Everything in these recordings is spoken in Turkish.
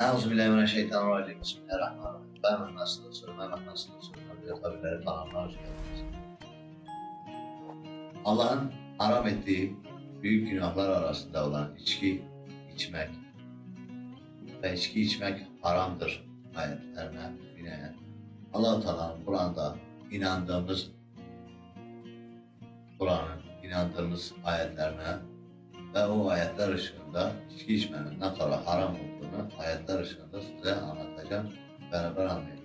Euzubillahimineşşeytanirracim. Bismillahirrahmanirrahim. Ben Nasıl Mehmet Nasıl Bize tabileri kanalına hoş geldiniz. Allah'ın haram ettiği büyük günahlar arasında olan içki içmek ve içki içmek haramdır ayetlerine binaen allah Teala'nın Kur'an'da inandığımız Kur'an'ın inandığımız ayetlerine ve o ayetler ışığında içki içmenin ne kadar haram olduğunu ayetler ışığında size anlatacağım. Beraber anlayalım.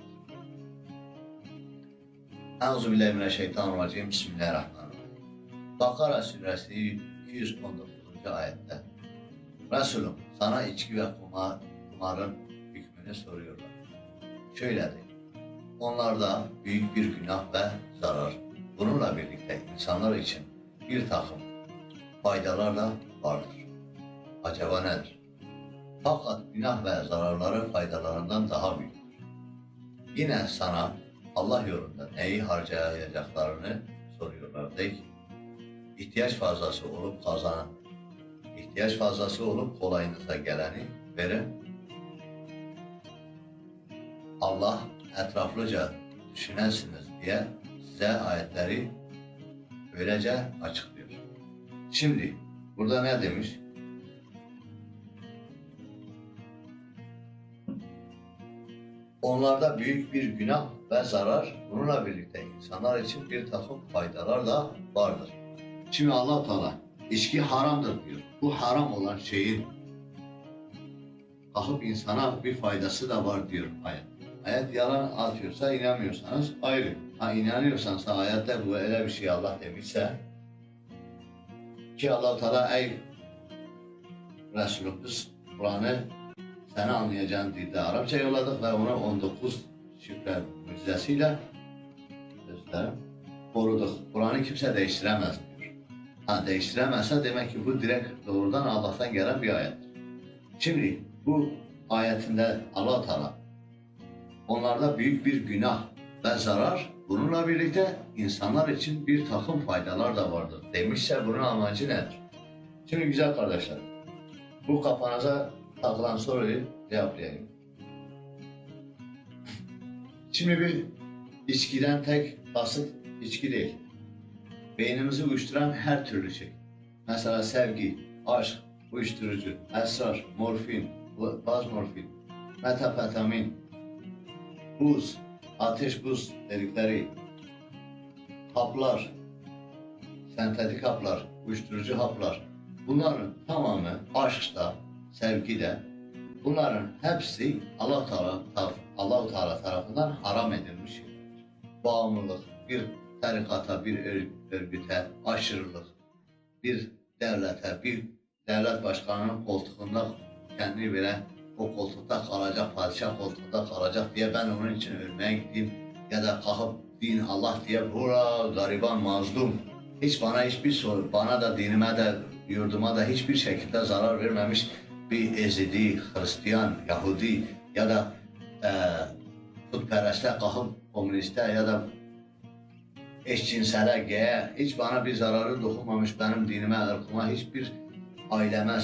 Euzubillahimineşşeytanirracim. Bismillahirrahmanirrahim. Bakara suresi 219. ayette Resulüm sana içki ve kumar, kumarın hükmünü soruyorlar. Şöyle de onlarda büyük bir günah ve zarar. Bununla birlikte insanlar için bir takım faydalar da vardır. Acaba nedir? Fakat günah ve zararları faydalarından daha büyüktür. Yine sana Allah yolunda neyi harcayacaklarını soruyorlar. De ki, ihtiyaç fazlası olup kazanan, ihtiyaç fazlası olup kolayınıza geleni verin. Allah etraflıca düşünesiniz diye size ayetleri böylece açıklıyor. Şimdi burada ne demiş? Onlarda büyük bir günah ve zarar, bununla birlikte insanlar için bir takım faydalar da vardır. Şimdi allah Teala içki haramdır diyor. Bu haram olan şeyin kalkıp insana bir faydası da var diyor ayet. Ayet yalan atıyorsa inanmıyorsanız ayrı. Ha inanıyorsanız ayette bu öyle bir şey Allah demişse ki allah Teala ey Resulümüz Kur'an'ı seni anlayacağın dilde Arapça yolladık ve onu 19 şifre mucizesiyle sözlerim koruduk. Kur'an'ı kimse değiştiremez diyor. Ha değiştiremezse demek ki bu direkt doğrudan Allah'tan gelen bir ayettir. Şimdi bu ayetinde allah Teala onlarda büyük bir günah ve zarar bununla birlikte insanlar için bir takım faydalar da vardır demişse bunun amacı nedir? Şimdi güzel kardeşlerim bu kafanıza takılan soruyu cevaplayayım. Şimdi bir içkiden tek basit içki değil. Beynimizi uyuşturan her türlü şey. Mesela sevgi, aşk, uyuşturucu, esrar, morfin, baz morfin, metafetamin, buz, ateş buz dedikleri haplar, sentetik haplar, uyuşturucu haplar. Bunların tamamı aşkta, sevgide bunların hepsi Allah Teala Allah Teala tarafından haram edilmiş. Bağımlılık, bir tarikata, bir örgüte, aşırılık, bir devlete, bir devlet başkanının koltuğunda kendini bile o koltukta kalacak, padişah koltuğunda kalacak diye ben onun için ölmeye gideyim. Ya da kalkıp din Allah diye bura gariban mazlum. Hiç bana hiçbir soru, bana da dinime de yurduma da hiçbir şekilde zarar vermemiş bir Ezidi, Hristiyan, Yahudi ya da e, putpereste kalkıp komüniste ya da eşcinsele, geye hiç bana bir zararı dokunmamış benim dinime, ırkıma hiçbir aileme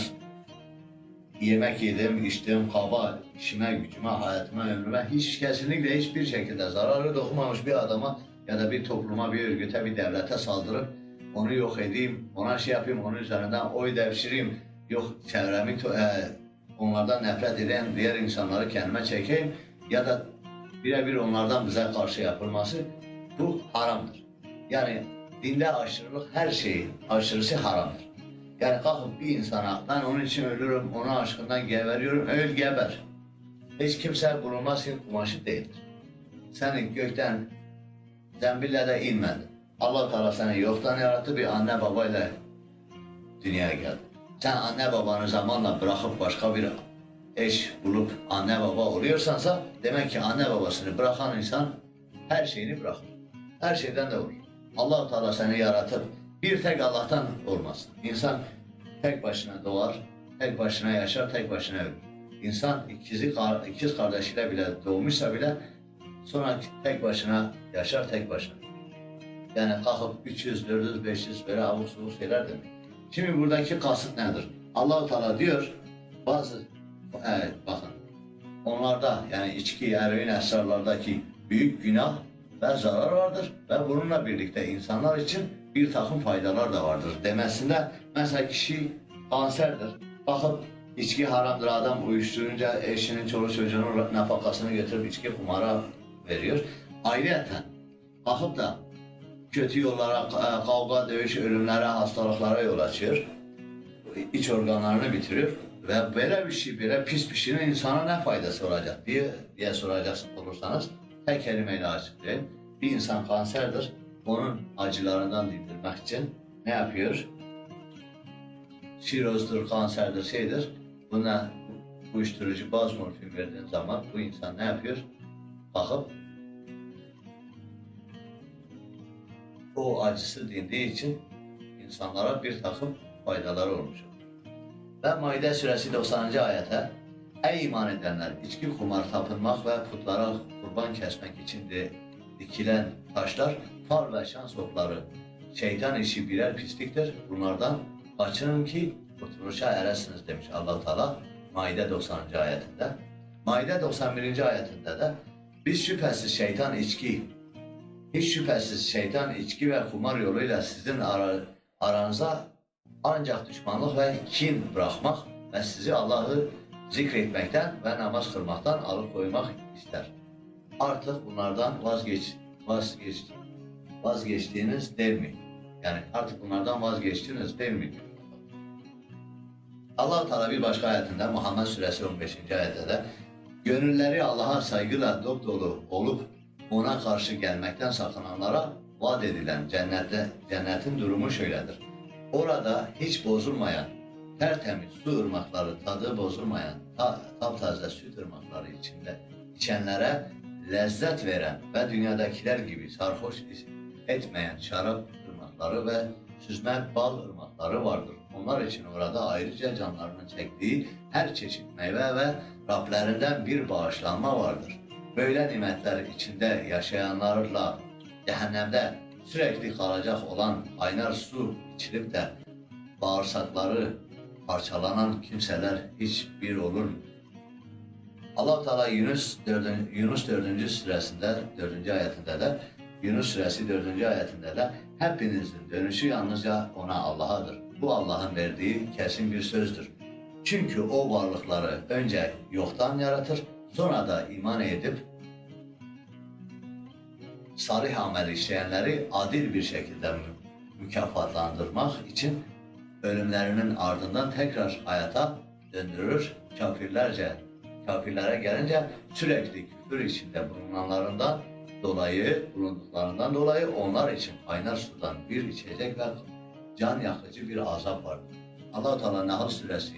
yemek yedim, içtim, kaba, işime, gücüme, hayatıma, ömrüme hiç kesinlikle hiçbir şekilde zararı dokunmamış bir adama ya da bir topluma, bir örgüte, bir devlete saldırıp onu yok edeyim, ona şey yapayım, onun üzerinden oy devşireyim, yok çevremi, e, onlardan nefret eden diğer insanları kendime çekeyim ya da birebir onlardan bize karşı yapılması bu haramdır. Yani dinde aşırılık her şeyin aşırısı haramdır. Yani kalkıp bir insana ben onun için ölürüm, ona aşkından geberiyorum, öl geber. Hiç kimse bulunmasın kumaşı değildir. Senin gökten zembille de inmedin. Allah Teala seni yoktan yarattı bir anne babayla dünyaya geldi. Sen anne babanı zamanla bırakıp başka bir eş bulup anne baba oluyorsansa demek ki anne babasını bırakan insan her şeyini bırakır. Her şeyden de olur. Allah Teala seni yaratıp bir tek Allah'tan olmaz. İnsan tek başına doğar, tek başına yaşar, tek başına ölür. İnsan ikizi, ikiz kardeşiyle bile doğmuşsa bile sonra tek başına yaşar, tek başına. Yani kalkıp 300, 400, 500 böyle abuk subuk şeyler demek. Şimdi buradaki kasıt nedir? allah Teala diyor, bazı, evet bakın, onlarda yani içki, eroin esrarlardaki büyük günah ve zarar vardır ve bununla birlikte insanlar için bir takım faydalar da vardır demesinde mesela kişi kanserdir. Bakıp içki haramdır adam uyuşturunca eşinin çoluk çocuğunun nafakasını götürüp içki kumara veriyor. Ayrıca bakıp da kötü yollara, ka- kavga, dövüş, ölümlere, hastalıklara yol açıyor. İç organlarını bitiriyor. Ve böyle bir şey, böyle pis bir şeyin insana ne faydası olacak diye, diye soracak olursanız tek kelimeyle açıklayayım. Bir insan kanserdir. Onun acılarından dindirmek için ne yapıyor? Şirozdur, kanserdir, şeydir. Buna uyuşturucu baz morfin verdiğin zaman bu insan ne yapıyor? Bakıp o acısı dindiği için insanlara bir takım faydaları olmuş olur. Ve Maide suresi 90. ayete Ey iman edenler! içki, kumar, tapınmak ve putlara kurban kesmek için de dikilen taşlar, şans okları, şeytan işi birer pisliktir. Bunlardan kaçının ki kurtuluşa eresiniz demiş allah Teala Maide 90. ayetinde. Maide 91. ayetinde de biz şüphesiz şeytan içki, hiç şüphesiz şeytan içki ve kumar yoluyla sizin ara, aranıza ancak düşmanlık ve kin bırakmak ve sizi Allah'ı zikretmekten ve namaz kılmaktan alıkoymak ister. Artık bunlardan vazgeç, vazgeç, vazgeçtiğiniz değil mi? Yani artık bunlardan vazgeçtiniz değil mi? Allah Teala bir başka ayetinde Muhammed Suresi 15. ayette de gönülleri Allah'a saygıyla dolu olup ona karşı gelmekten sakınanlara vaat edilen cennette cennetin durumu şöyledir. Orada hiç bozulmayan, tertemiz su ırmakları, tadı bozulmayan, ta, taptaze süt ırmakları içinde içenlere lezzet veren ve dünyadakiler gibi sarhoş etmeyen şarap ırmakları ve süzme bal ırmakları vardır. Onlar için orada ayrıca canlarının çektiği her çeşit meyve ve Rablerinden bir bağışlanma vardır. Böyle nimetler içinde yaşayanlarla cehennemde sürekli kalacak olan kaynar su içilip de bağırsakları parçalanan kimseler hiçbir olur? Allah Teala Yunus 4. Yunus 4. suresinde 4. ayetinde de Yunus suresi 4. ayetinde de hepinizin dönüşü yalnızca ona Allah'adır. Bu Allah'ın verdiği kesin bir sözdür. Çünkü o varlıkları önce yoktan yaratır, sonra da iman edip salih amel işleyenleri adil bir şekilde mü- mükafatlandırmak için ölümlerinin ardından tekrar hayata döndürür. Kafirlerce, kafirlere gelince sürekli küfür içinde bulunanlarından dolayı, bulunduklarından dolayı onlar için kaynar sudan bir içecek ve can yakıcı bir azap vardır. Allah Teala Nahl suresi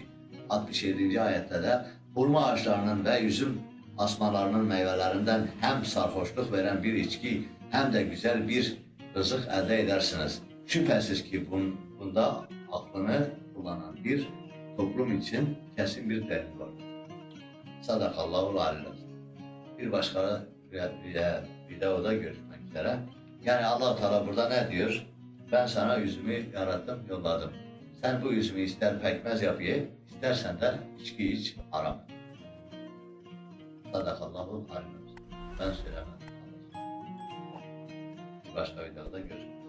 67. ayette de hurma ağaçlarının ve üzüm asmalarının meyvelerinden hem sarhoşluk veren bir içki hem de güzel bir rızık elde edersiniz. Şüphesiz ki bun, bunda aklını kullanan bir toplum için kesin bir delil var. Sadakallahu aleyhi Bir başka vi- videoda görüşmek üzere. Yani allah Teala burada ne diyor? Ben sana yüzümü yarattım, yolladım. Sen bu yüzümü ister pekmez yap ye, istersen de içki iç, haram. Sadakallahu aleyhi Ben söylemedim. Başka videoda görüşmek